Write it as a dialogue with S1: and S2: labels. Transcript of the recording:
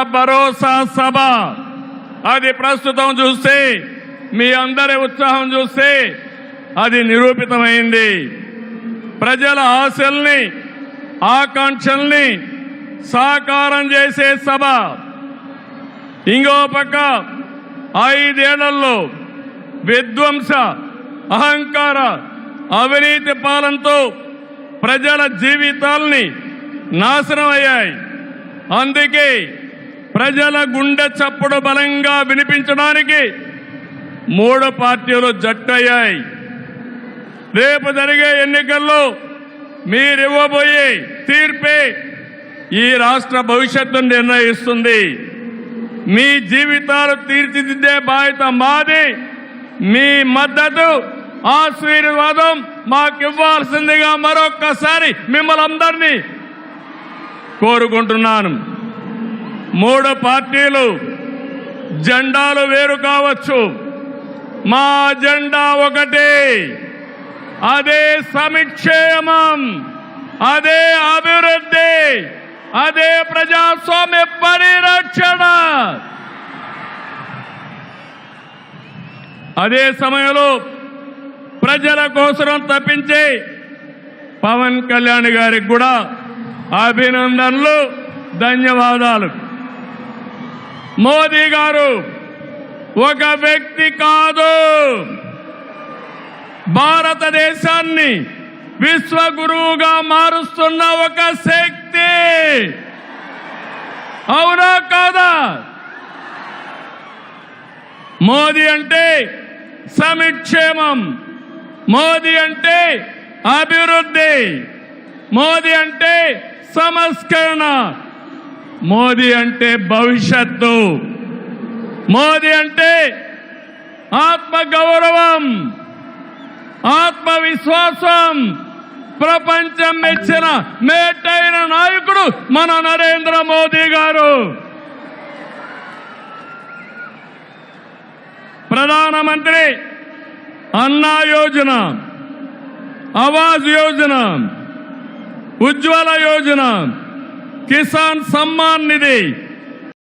S1: భరోసా సభ. అది ప్రస్తుతం చూస్తే మీ అందరి ఉత్సాహం చూస్తే అది నిరూపితమైంది. ప్రజల ఆశల్ని ఆకాంక్షల్ని సాకారం చేసే సభ. ఇంకో పక్క ఐదేళ్ళలో విధ్వంస అహంకార అవినీతి పాలనతో ప్రజల జీవితాల్ని నాశనం అయ్యాయి. అందుకే ప్రజల గుండె చప్పుడు బలంగా వినిపించడానికి మూడు పార్టీలు జట్టయ్యాయి. రేపు జరిగే ఎన్నికల్లో మీరివ్వబోయే తీర్పే ఈ రాష్ట్ర భవిష్యత్తును నిర్ణయిస్తుంది. మీ జీవితాలు తీర్చిదిద్దే బాధ్యత మాది. మీ మద్దతు ఆశీర్వాదం మాకివ్వాల్సిందిగా మరొక్కసారి మిమ్మల్ని అందరినీ కోరుకుంటున్నాను. మూడు పార్టీలు జెండాలు వేరు కావచ్చు. మా జెండా ఒకటే. అదే సమిక్షేమం. అదే అభివృద్ధి. అదే ప్రజాస్వామ్య పరిరక్షణ. అదే సమయంలో ప్రజల కోసం తప్పించే పవన్ కళ్యాణ్ గారికి కూడా అభినందనలు ధన్యవాదాలు. మోదీ గారు ఒక వ్యక్తి కాదు. భారతదేశాన్ని విశ్వగురువుగా మారుస్తున్న ఒక శక్తి. అవునా కాదా? మోదీ అంటే సమిక్షేమం. మోదీ అంటే అభివృద్ధి. మోదీ అంటే సంస్కరణ. మోదీ అంటే భవిష్యత్తు. మోదీ అంటే ఆత్మగౌరవం ఆత్మవిశ్వాసం. ప్రపంచం మెచ్చిన మేటైన నాయకుడు మన నరేంద్ర మోదీ గారు. ప్రధానమంత్రి అన్నా యోజన ఆవాజ్ యోజన ఉజ్వల యోజన కిసాన్ సమ్మాన్ నిధి.